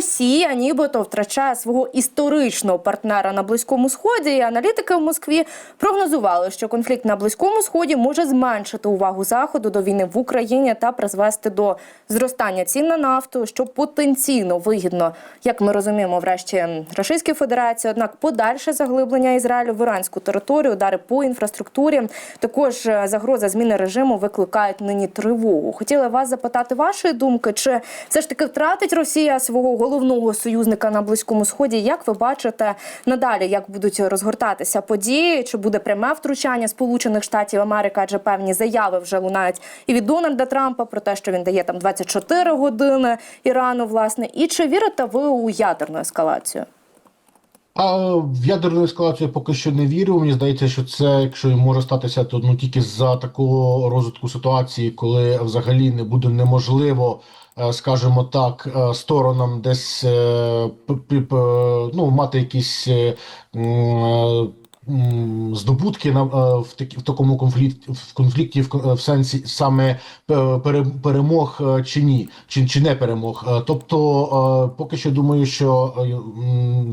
Росія нібито втрачає свого історичного партнера на близькому сході. І аналітики в Москві прогнозували, що конфлікт на близькому сході може зменшити увагу заходу до війни в Україні та призвести до зростання цін на нафту, що потенційно вигідно, як ми розуміємо, врешті Російській Федерації. Однак подальше заглиблення Ізраїлю в іранську територію, удари по інфраструктурі, також е, загроза зміни режиму викликають нині тривогу. Хотіла вас запитати вашої думки, чи все ж таки втратить Росія свого головного союзника на близькому сході? Як ви бачите надалі, як будуть розгортатися події? Чи буде пряме втручання Сполучених Штатів Америки? Адже певні заяви вже лунають і від Дональда Трампа про те, що він дає там 24 години Ірану, власне, і чи вірите ви у ядерну ескалацію? А в ядерну ескалацію поки що не вірю. Мені здається, що це, якщо може статися, то ну тільки за такого розвитку ситуації, коли взагалі не буде неможливо, е, скажімо так, е, сторонам десь е, ну, мати якісь. Е, е, Здобутки на е, в такі в такому конфлікті в конфлікті в, ко- в сенсі саме пе- перемог е, чи ні, чи, чи не перемог. Е, Тобто, е, поки що думаю, що е,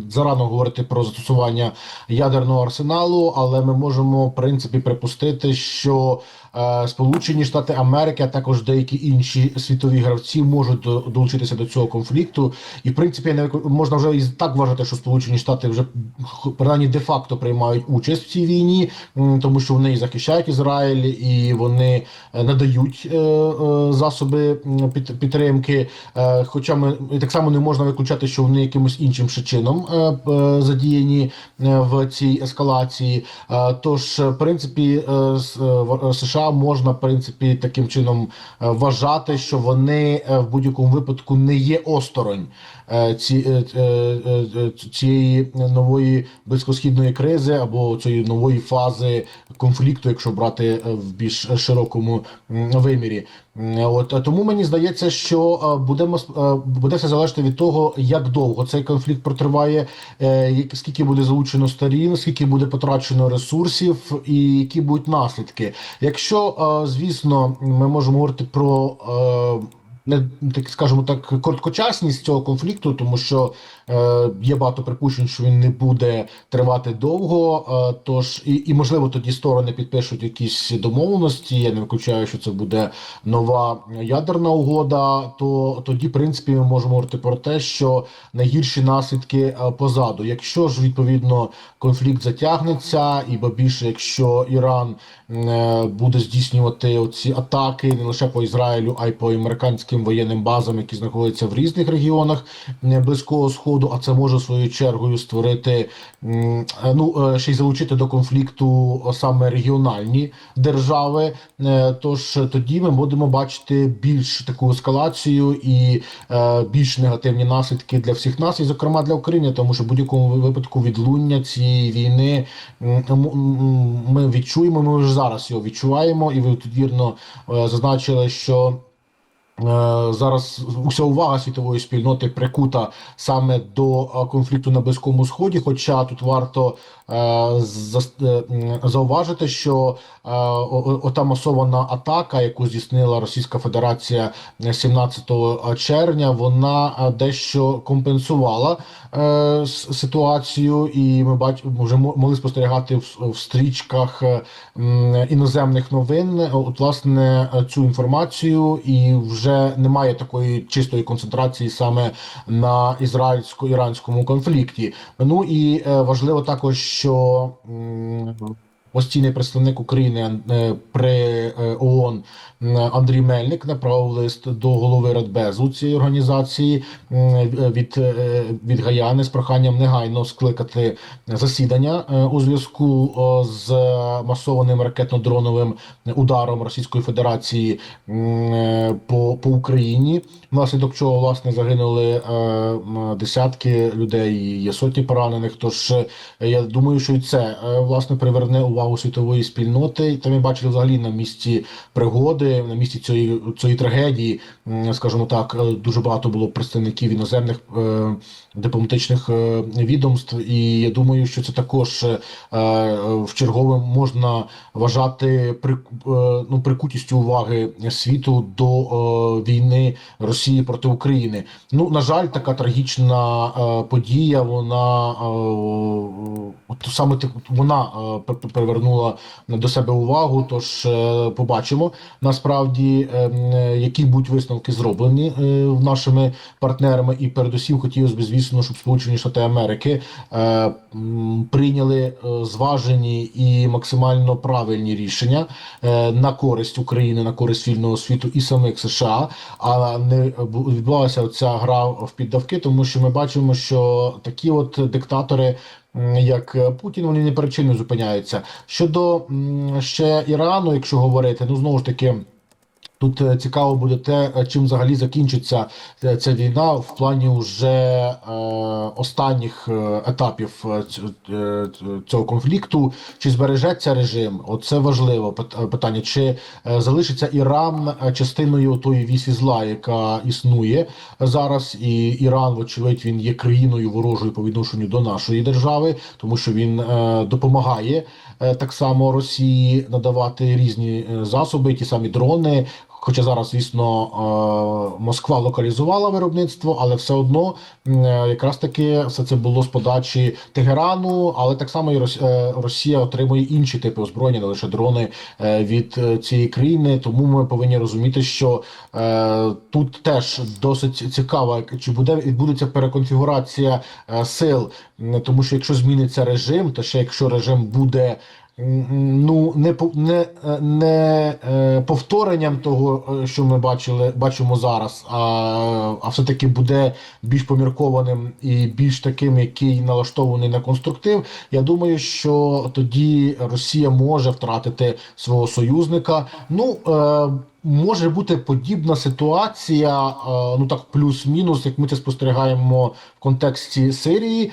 зарано говорити про застосування ядерного арсеналу, але ми можемо в принципі припустити, що е, Сполучені Штати Америки, а також деякі інші світові гравці можуть долучитися до цього конфлікту. І в принципі не можна вже і так вважати, що Сполучені Штати вже принаймні де-факто приймають участь в цій війні, тому що вони і захищають Ізраїль, і вони е, надають е, е, засоби під, підтримки. Хоча ми так само не можна виключати, що вони якимось іншим ще чином задіяні в цій ескалації. Тож, в принципі, США можна в принципі таким чином вважати, що вони в будь-якому випадку не є осторонь ці, е, е, е, е, цієї нової близькосхідної кризи або цієї нової фази конфлікту, якщо брати в більш широкому вимірі. От тому мені здається, що будемо буде все залежати від того, як довго цей конфлікт протриває, скільки буде залучено сторін, скільки буде потрачено ресурсів, і які будуть наслідки. Якщо, звісно, ми можемо говорити про. Не так скажімо так, короткочасність цього конфлікту, тому що е, є багато припущень, що він не буде тривати довго. Е, тож і, і можливо тоді сторони підпишуть якісь домовленості. Я не виключаю, що це буде нова ядерна угода. То тоді, в принципі, ми можемо говорити про те, що найгірші наслідки е, позаду. Якщо ж відповідно конфлікт затягнеться, і більше, якщо Іран е, буде здійснювати оці атаки не лише по Ізраїлю, а й по американським воєнним базам, які знаходяться в різних регіонах е, близького сходу. А це може своєю чергою створити е, ну е, ще й залучити до конфлікту саме регіональні держави. Е, Тож тоді ми будемо бачити більш таку ескалацію і е, більш негативні наслідки для всіх нас, і зокрема для України, тому що в будь-якому випадку відлуння цієї війни ми відчуємо. Ми вже зараз його відчуваємо, і ви тут вірно е, зазначили, що. Е, Зараз уся увага світової спільноти прикута саме до е, конфлікту на Близькому Сході. Хоча тут варто зауважити, що е, ота масована атака, яку здійснила Російська Федерація е, 17 червня, вона е, дещо компенсувала е, ситуацію, і ми бач, вже могли спостерігати в, стрічках е, іноземних новин. е, От власне е, цю інформацію, і вже немає такої чистої концентрації саме на ізраїльсько-іранському конфлікті. Ну і е, важливо також, що постійний представник України е, при е, ООН Андрій Мельник направив лист до голови Радбезу цієї організації від, е, від Гаяни з проханням негайно скликати засідання у зв'язку з масованим ракетно-дроновим ударом Російської Федерації по, по Україні, внаслідок чого власне загинули десятки людей, є сотні поранених. Тож я думаю, що і це власне приверне увагу увагу світової спільноти. Та ми бачили взагалі на місці пригоди, на місці цієї цієї трагедії, скажімо так, е, дуже багато було представників іноземних е, дипломатичних е, відомств. І я думаю, що це також е, в чергове можна вважати при, е, ну, прикутістю уваги світу до е, війни Росії проти України. Ну на жаль, така трагічна е, подія. Вона е, от саме вона е, привернула до себе увагу. Тож е, побачимо насправді, е, м, е, які будуть висновки зроблені е, нашими партнерами, і передусім хотілося б, звісно, щоб Сполучені Штати Америки прийняли зважені і максимально правильні рішення на користь України, на користь вільного світу і самих США, а не бу- відбувалася ця гра в піддавки, тому що ми бачимо, що такі от диктатори. Як Путін, вони не причинно зупиняються щодо ще Ірану, якщо говорити, ну знову ж таки. Тут е, цікаво буде те, е, чим взагалі закінчиться е, ця війна в плані вже останніх етапів ць- цього конфлікту. Чи збережеться режим? Оце важливо пит- е, питання. Чи залишиться Іран частиною тої вісі зла, яка існує зараз, і Іран, вочевидь, він є країною ворожою по відношенню до нашої держави, тому що він допомагає так само Росії надавати різні засоби, ті самі дрони. Хоча зараз, звісно, е, Москва локалізувала виробництво, але все одно е, якраз таки все це було з подачі Тегерану, але так само і е, Росія отримує інші типи озброєння, не лише дрони від цієї країни. Тому ми повинні розуміти, що тут теж досить цікаво, чи буде відбудеться переконфігурація сил, тому що якщо зміниться режим, то ще якщо режим буде. Ну, не не, е, не е, повторенням того, е, що ми бачили, бачимо зараз, а, а все-таки буде більш поміркованим і більш таким, який налаштований на конструктив. Я думаю, що тоді Росія може втратити свого союзника. Ну може бути подібна ситуація, е, ну так плюс-мінус, як ми це спостерігаємо в контексті Сирії.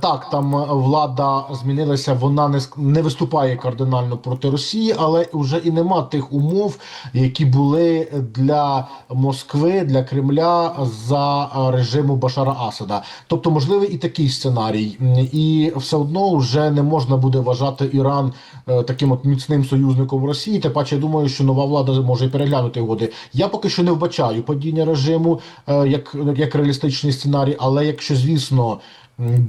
Так, там влада змінилася, вона не не виступає кардинально проти Росії, але вже і нема тих умов, які були для Москви, для Кремля за е, режиму Башара Асада. Тобто, можливий і такий сценарій, і все одно вже не можна буде вважати Іран е, таким от міцним союзником Росії. Паче, я думаю, що нова влада може переглянути угоди. Я поки що не вбачаю падіння режиму е, як, як реалістичний сценарій, але якщо звісно.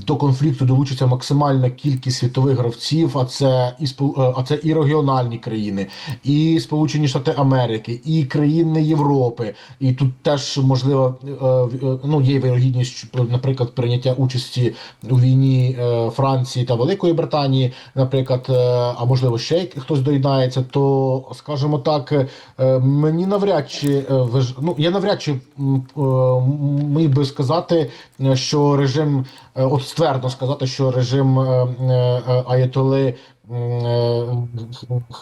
До конфлікту долучиться максимальна кількість світових гравців, а це і е, а це і регіональні країни, і Сполучені Штати Америки, і країни Європи. І тут теж можливо е, е, ну є вірогідність, що, наприклад, прийняття участі у війні Франції та Великої Британії, наприклад, а можливо ще хтось доєднається, то скажімо так, мені навряд чи ну я навряд чи міг би сказати, що режим от ствердно сказати, що режим е, е, Аятоли е,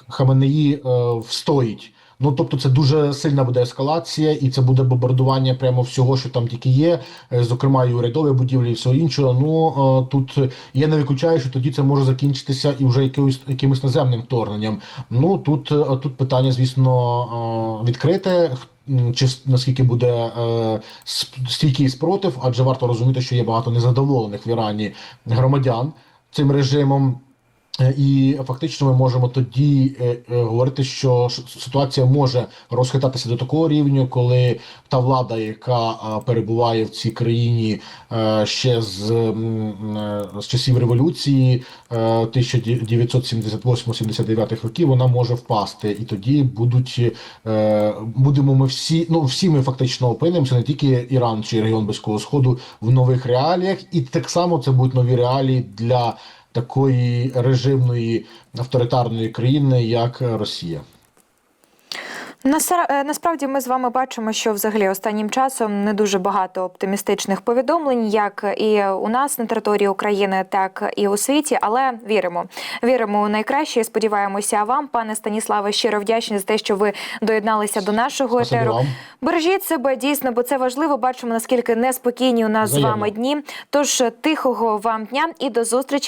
Хаменеї е, встоїть. Ну тобто, це дуже сильна буде ескалація, і це буде бомбардування прямо всього, що там тільки є, е, зокрема і урядові будівлі, і всього іншого. Ну е, тут я не виключаю, що тоді це може закінчитися і вже якимось якимось наземним вторгненням. Ну тут, е, тут питання, звісно, е, відкрите. Чи наскільки буде е, стійкий спротив, адже варто розуміти, що є багато незадоволених в Ірані громадян цим режимом. І фактично ми можемо тоді е, е, говорити, що ситуація може розхитатися до такого рівня, коли та влада, яка перебуває в цій країні е, ще з, з часів революції е, 1978-79 років, вона може впасти, і тоді будуть будемо ми всі, ну всі ми фактично опинимося, не тільки Іран чи регіон Близького Сходу в нових реаліях, і так само це будуть нові реалії для такої режимної авторитарної країни, як Росія. Е, Насправді ми з вами бачимо, що взагалі останнім часом не дуже багато оптимістичних повідомлень, як і у нас на території України, так і у світі. Але віримо, віримо у найкраще. і Сподіваємося, вам, пане Станіславе, щиро вдячні за те, що ви доєдналися до нашого етеру. Бережіть себе дійсно, бо це важливо. Бачимо наскільки неспокійні у нас з вами дні. Тож тихого вам дня і до зустрічі.